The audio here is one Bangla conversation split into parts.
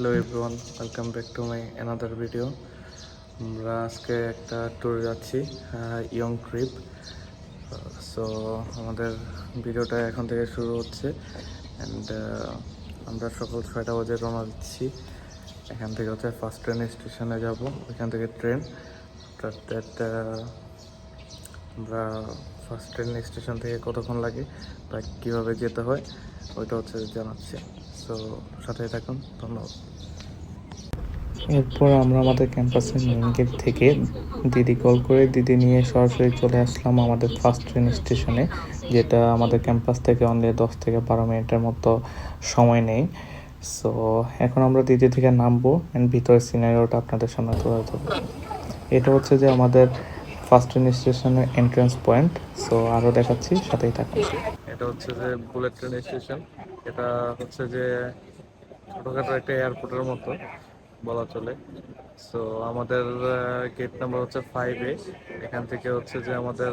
Hello everyone welcome back to my another video আমরা আজকে একটা ট্যুর যাচ্ছি ইয়ং ট্রিপ সো আমাদের ভিডিওটা এখন থেকে শুরু হচ্ছে। অ্যান্ড আমরা সকাল ছয়টা বাজে রওনা দিচ্ছি। এখান থেকে হচ্ছে ফার্স্ট ট্রেন স্টেশনে যাব, ওইখান থেকে ট্রেন আফটার দ্যাট আমরা ফার্স্ট ট্রেন স্টেশন থেকে কতক্ষণ লাগে বা কীভাবে যেতে হয়, ওইটা হচ্ছে জানাচ্ছি। সো সাথে থাকুন, ধন্যবাদ। এরপর আমরা আমাদের ক্যাম্পাসের মেন গেট থেকে দিদি কল করে দিদি নিয়ে সরাসরি চলে আসলাম আমাদের ফার্স্ট ট্রেন স্টেশনে যেটা আমাদের ক্যাম্পাস থেকে অনলি দশ থেকে বারো মিনিটের মতো সময় নেই। সো এখন আমরা দিদি থেকে নামবো অ্যান্ড ভিতরের সিনারিওটা আপনাদের সামনে তুলে ধরবো। এটা হচ্ছে যে আমাদের ফার্স্ট ট্রেন স্টেশনের এন্ট্রান্স পয়েন্ট সো আরও দেখাচ্ছি, সাথেই থাকুন। এটা হচ্ছে যে বুলেট ট্রেন স্টেশন এটা হচ্ছে যে ছোটোখাটো একটা এয়ারপোর্টের মতো, বলা চলে। সো আমাদের গেট নাম্বার হচ্ছে ফাইভ এ এখান থেকে হচ্ছে যে আমাদের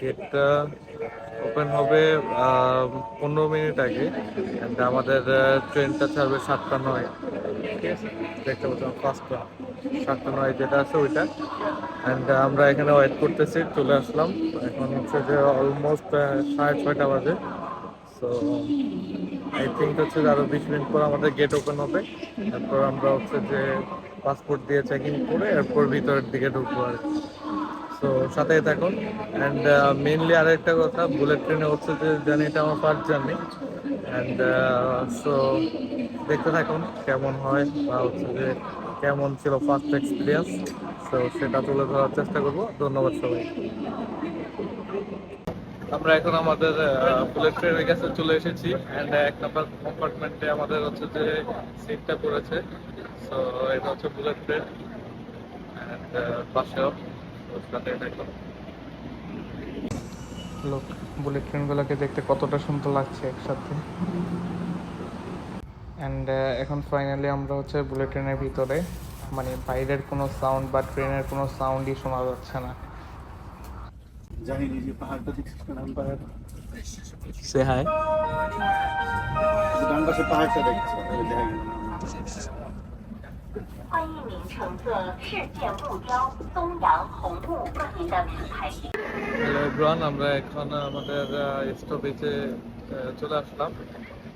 গেটটা ওপেন হবে পনেরো মিনিট আগে। অ্যান্ড আমাদের ট্রেনটা ছাড়বে সাতটা নয়। ঠিক আছে? দেখতে পাচ্ছেন ফার্স্টটা সাতটা নয় যেটা আছে ওইটা। অ্যান্ড আমরা এখানে ওয়েট করতেছি, চলে আসলাম। এখন হচ্ছে যে অলমোস্ট সাড়ে ছয়টা বাজে। সো আই থিঙ্ক হচ্ছে যে আরও বিশ মিনিট পর আমাদের গেট ওপেন হবে। তারপর আমরা হচ্ছে যে পাসপোর্ট দিয়ে চেক ইন করে এরপর ভিতরের দিকে ঢুকবো আর সো সাথেই থাকুন। অ্যান্ড মেনলি আরেকটা কথা বুলেট ট্রেনে হচ্ছে যে জার্নিটা আমার ফার্স্ট জার্নি অ্যান্ড সো দেখতে থাকুন কেমন হয় বা হচ্ছে যে কেমন ছিল ফার্স্ট এক্সপিরিয়েন্স সো সেটা তুলে ধরার চেষ্টা করব। ধন্যবাদ সবাই আমরা এখন আমাদের বুলেট ট্রেনের কাছে চলে এসেছি। অ্যান্ড এক নাম্বার কম্পার্টমেন্টে আমাদের হচ্ছে যে সিটটা পড়েছে। সো এটা হচ্ছে বুলেট ট্রেন অ্যান্ড পাশেও। সাথে দেখলাম লোক বুলেট ট্রেনগুলোকে দেখতে কতটা সুন্দর লাগছে একসাথে। অ্যান্ড এখন ফাইনালি আমরা হচ্ছে বুলেট ট্রেনের ভিতরে। মানে বাইরের কোনো সাউন্ড বা ট্রেনের কোনো সাউন্ডই শোনা যাচ্ছে না। পাহাড়টা আমরা এখন আমাদের স্টপেজে চলে আসলাম।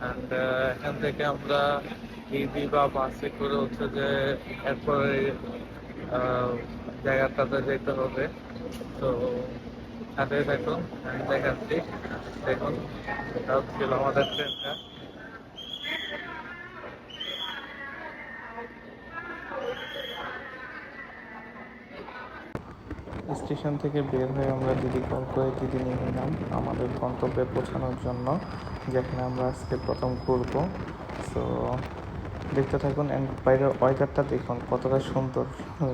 অ্যান্ড এখান থেকে আমরা ইবি বা বাসে করে হচ্ছে যে এরপরে জায়গাটাতে যেতে হবে। তো সাথে দেখুন আমি দেখাচ্ছি। দেখুন, এটা ছিল আমাদের ট্রেনটা স্টেশন থেকে বের হয়ে আমরা দিদি কল করে দিদি নিয়ে নিলাম, আমাদের গন্তব্যে পৌঁছানোর জন্য যেখানে আমরা আজকে প্রথম ঘুরবো। সো দেখতে থাকুন অ্যান্ড বাইরের ওয়েদারটা দেখুন, কতটা সুন্দর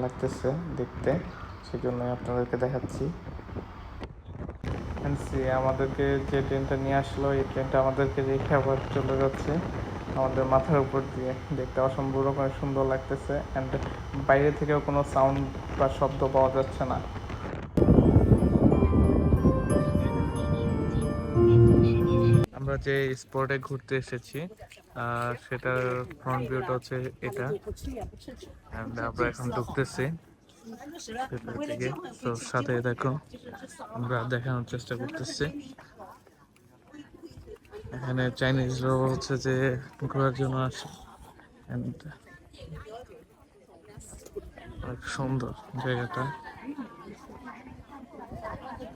লাগতেছে দেখতে। সেই সেজন্যই আপনাদেরকে দেখাচ্ছি। সি আমাদেরকে যে ট্রেনটা নিয়ে আসলো, এই ট্রেনটা আমাদেরকে রেখে আবার চলে যাচ্ছে। আমাদের মাথার উপর দিয়ে দেখতে অসম্ভব রকমের সুন্দর লাগতেছে। অ্যান্ড বাইরে থেকেও কোনো সাউন্ড বা শব্দ পাওয়া যাচ্ছে না। আমরা যে স্পটে ঘুরতে এসেছি সেটার ফ্রন্ট ভিউটা হচ্ছে এটা। আমরা এখন ঢুকতেছি তো সাথে দেখো, আমরা দেখানোর চেষ্টা করতেছি। এখানে চাইনিজরাও হচ্ছে যে ঘোরার জন্য আসে। সুন্দর জায়গাটা।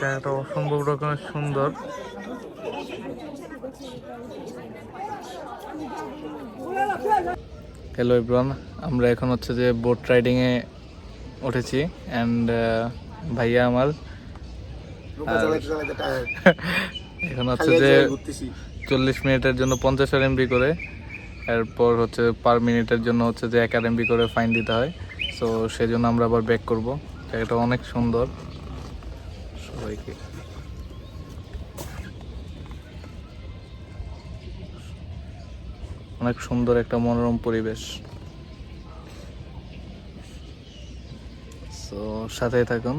জায়গাটা অসম্ভব রকমের সুন্দর। হ্যালো ইব্রান আমরা এখন হচ্ছে যে বোট রাইডিংয়ে উঠেছি অ্যান্ড ভাইয়া আমার। এখন হচ্ছে যে চল্লিশ মিনিটের জন্য পঞ্চাশ আর এমবি করে এরপর হচ্ছে পার মিনিটের জন্য হচ্ছে যে এক আর এমবি করে ফাইন দিতে হয়। সো সেজন্য আমরা আবার ব্যাক করব। জায়গাটা অনেক সুন্দর। সবাইকে অনেক সুন্দর একটা মনোরম পরিবেশ। তো সাথে থাকুন।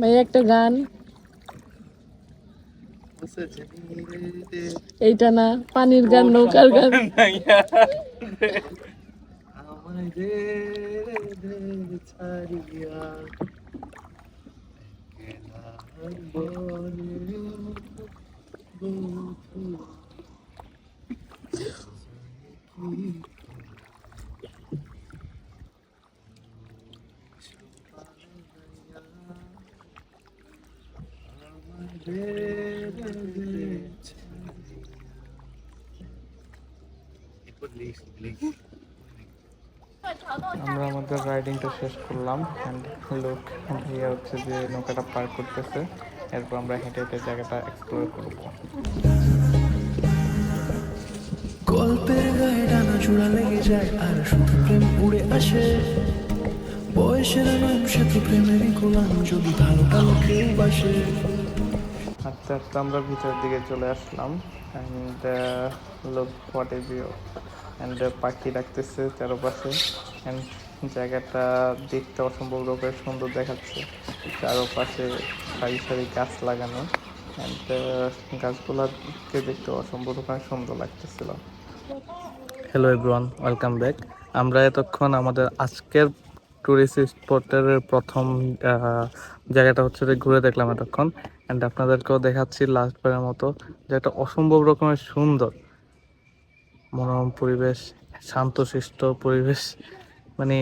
ভাই একটা গান। এইটা না পানির গান নৌকার গান। আমায় দে দে ছাড়িয়া Please, please. আমরা আমাদের রাইডিংটা শেষ করলাম অ্যান্ড লোক ভাইয়া হচ্ছে যে নৌকাটা পার করতেছে। এরপর আমরা হেঁটে হেঁটে জায়গাটা এক্সপ্লোর করব। গল্পের গায়ে ডানা চূড়া লেগে যায় আর শুধু প্রেম উড়ে আসে। বয়সের নাম সে তো প্রেমেরই গোলাম যদি ভালো ভালো কেউ বাসে। আস্তে আস্তে আমরা ভিতরের দিকে চলে আসলাম অ্যান্ড লোক হোয়াট এ ভিউ অ্যান্ড পাখি ডাকতেছে চারপাশে অ্যান্ড জায়গাটা দেখতে অসম্ভব রকমের সুন্দর দেখাচ্ছে। চারপাশে সারি সারি গাছ লাগানো। অ্যান্ড গাছগুলোকে দেখতে অসম্ভব রকমের সুন্দর লাগতেছিল। হ্যালো এভরিওয়ান ওয়েলকাম ব্যাক আমরা এতক্ষণ আমাদের আজকের টুরিস্ট স্পটের প্রথম জায়গাটা হচ্ছে যে ঘুরে দেখলাম এতক্ষণ। অ্যান্ড আপনাদেরকেও দেখাচ্ছি লাস্টবারের মতো যেটা অসম্ভব রকমের সুন্দর। মনোরম পরিবেশ, শান্তশিষ্ট পরিবেশ মানে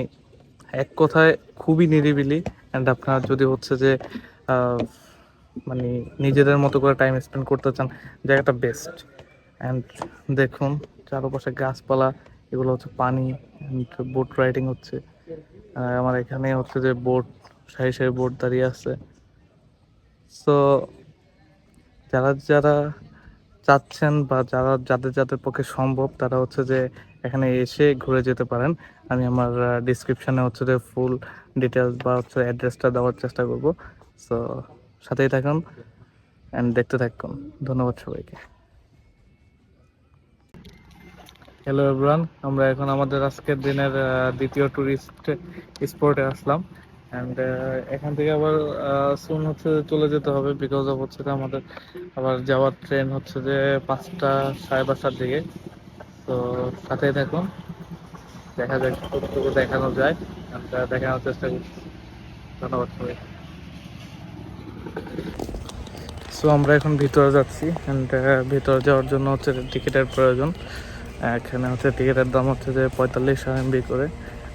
এক কথায় খুবই নিরিবিলি। অ্যান্ড আপনার যদি হচ্ছে যে মানে নিজেদের মতো করে টাইম স্পেন্ড করতে চান, জায়গাটা বেস্ট অ্যান্ড দেখুন, চারপাশে গাছপালা, এগুলো হচ্ছে পানি বোট রাইডিং হচ্ছে। আমার এখানে হচ্ছে যে বোট সারি সারি বোট দাঁড়িয়ে আছে। সো যারা যারা চাচ্ছেন বা যারা, যাদের যাদের পক্ষে সম্ভব, তারা হচ্ছে যে এখানে এসে ঘুরে যেতে পারেন। আমি আমার ডিসক্রিপশনে হচ্ছে যে ফুল ডিটেলস বা হচ্ছে অ্যাড্রেসটা দেওয়ার চেষ্টা করব। সো সাথেই থাকুন অ্যান্ড দেখতে থাকুন। ধন্যবাদ সবাইকে। হ্যালো এভরান আমরা এখন আমাদের আজকের দিনের দ্বিতীয় টুরিস্ট স্পটে আসলাম। অ্যান্ড এখান থেকে আবার সুন হচ্ছে চলে যেতে হবে বিকজ অফ হচ্ছে আমাদের আবার যাওয়ার ট্রেন হচ্ছে যে পাঁচটা সাড়ে পাঁচটার দিকে। তো সাথেই থাকুন। দেখা যাক কতটুকু দেখানো যায় and, আহ, দেখানোর চেষ্টা করছি। ধন্যবাদ সবাই সো আমরা এখন ভিতরে যাচ্ছি অ্যান্ড ভিতরে যাওয়ার জন্য হচ্ছে টিকিটের প্রয়োজন। এখানে হচ্ছে টিকিটের দাম হচ্ছে যে পঁয়তাল্লিশ আরএমবি করে।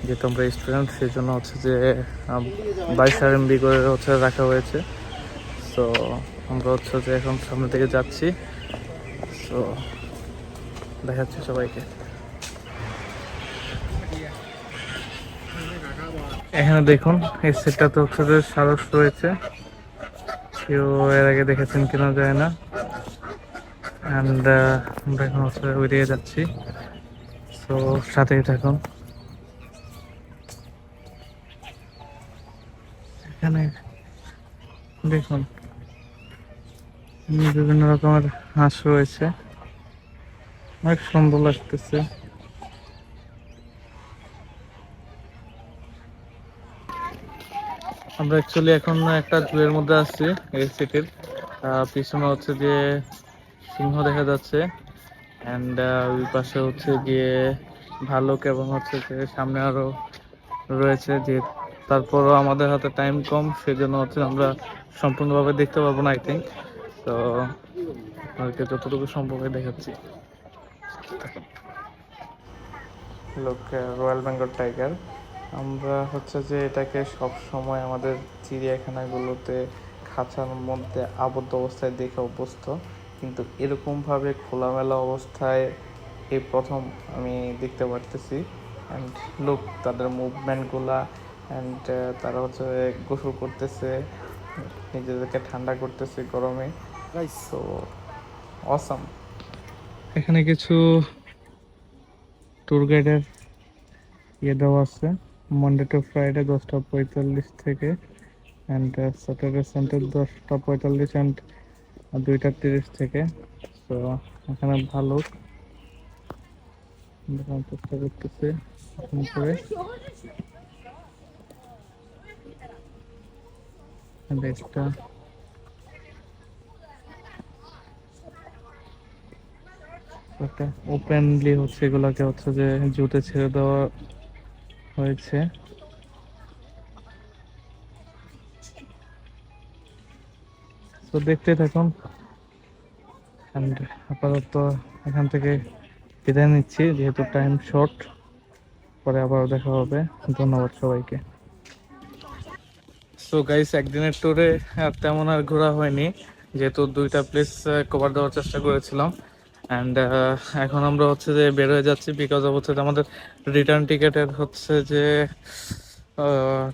যেহেতু আমরা স্টুডেন্ট সেই জন্য হচ্ছে যে বাইশ আর এমবি করে হচ্ছে রাখা হয়েছে। সো আমরা হচ্ছে যে এখন সামনে থেকে যাচ্ছি। সো দেখাচ্ছি সবাইকে। এখানে দেখুন, এই সেটটাতে হচ্ছে যে সারস রয়েছে। কেউ এর আগে দেখেছেন কিনা যায় না। অ্যান্ড আমরা এখন হচ্ছে ওই দিকে যাচ্ছি। সো সাথেই থাকুন। এখানে দেখুন বিভিন্ন রকমের হাঁস রয়েছে। অনেক সুন্দর লাগতেছে। আমরা অ্যাকচুয়ালি এখন একটা জুয়ের মধ্যে আছি, এই সিটির পিছনে হচ্ছে যে সিংহ দেখা যাচ্ছে। অ্যান্ড ওই পাশে হচ্ছে গিয়ে ভালুক এবং হচ্ছে যে সামনে আরও রয়েছে যে তারপরও আমাদের হাতে টাইম কম, সেজন্য হচ্ছে আমরা সম্পূর্ণভাবে দেখতে পাবো না আই থিঙ্ক তো আপনাদেরকে যতটুকু হয় দেখাচ্ছি। লোক রয়্যাল বেঙ্গল টাইগার আমরা হচ্ছে যে এটাকে সব সময় আমাদের চিড়িয়াখানাগুলোতে খাঁচার মধ্যে আবদ্ধ অবস্থায় দেখে অভ্যস্ত। কিন্তু এরকমভাবে খোলামেলা অবস্থায় এই প্রথম আমি দেখতে পারতেছি। অ্যান্ড লোক তাদের মুভমেন্টগুলা অ্যান্ড তারা হচ্ছে গোসল করতেছে নিজেদেরকে ঠান্ডা করতেছে গরমে। সো অসাম এখানে কিছু ট্যুর গাইডের ইয়ে দেওয়া আছে। মন্ডে টু ফ্রাইডে দশটা পঁয়তাল্লিশ থেকে অ্যান্ড স্যাটারডে সানডে দশটা পঁয়তাল্লিশ অ্যান্ড দুইটা তিরিশ থেকে। তো এখানে ভালো। দেখার চেষ্টা করতেছে। এখন করে। একটা ওপেনলি হচ্ছে এগুলাকে হচ্ছে যে জুতে ছেড়ে দেওয়া হয়েছে। তো দেখতে থাকুন। আপাতত এখান থেকে বিদায় নিচ্ছি, যেহেতু টাইম শর্ট পরে আবার দেখা হবে। ধন্যবাদ সবাইকে। সো গাইস একদিনের ট্যুরে তেমন আর ঘোরা হয়নি। যেহেতু দুইটা প্লেস কভার দেওয়ার চেষ্টা করেছিলাম। অ্যান্ড এখন আমরা হচ্ছে যে বের হয়ে যাচ্ছি বিকজ অফ হচ্ছে আমাদের রিটার্ন টিকেটের হচ্ছে যে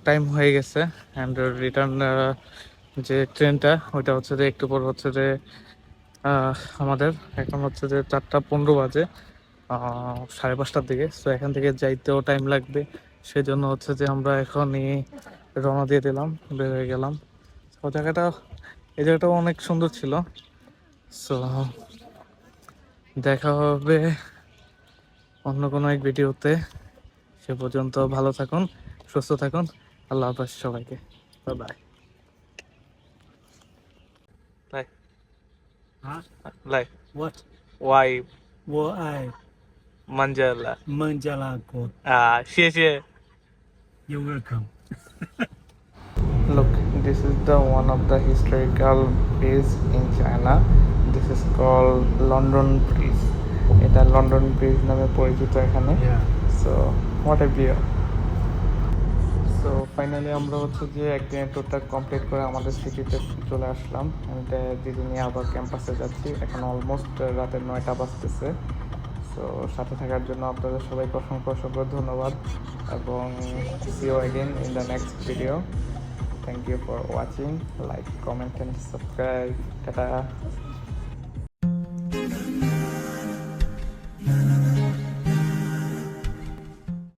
টাইম হয়ে গেছে। অ্যান্ড রিটার্ন যে ট্রেনটা ওইটা হচ্ছে যে একটু পর হচ্ছে যে আমাদের। এখন হচ্ছে যে চারটা পনেরো বাজে সাড়ে পাঁচটার দিকে। সো এখান থেকে যাইতেও টাইম লাগবে। সেজন্য হচ্ছে যে আমরা এখনই রওনা দিয়ে দিলাম বের হয়ে গেলাম। তো জায়গাটা এই জায়গাটাও অনেক সুন্দর ছিল। সো দেখা হবে অন্য কোনো এক ভিডিওতে। সে পর্যন্ত ভালো থাকুন সুস্থ থাকুন। আল্লাহ হাফেজ সবাইকে। বাই লাই Huh? লাই What? You're welcome. Look, this is the one of the historical bridge in China. This is called London Bridge. এটা লন্ডন ব্রিজ নামে পরিচিত এখানে. So what a view so finally আমরা হচ্ছে যে একদিনের ট্যুরটা কমপ্লিট করে আমাদের সিটিতে চলে আসলাম অ্যান্ড দিদি নিয়ে আবার ক্যাম্পাসে যাচ্ছি এখন অলমোস্ট রাতের নয়টা বাজতেছে সো সাথে থাকার জন্য আপনাদের সবাইকে অসংখ্য অসংখ্য ধন্যবাদ এবং see you again in the next video thank you for watching like comment and subscribe ta-ta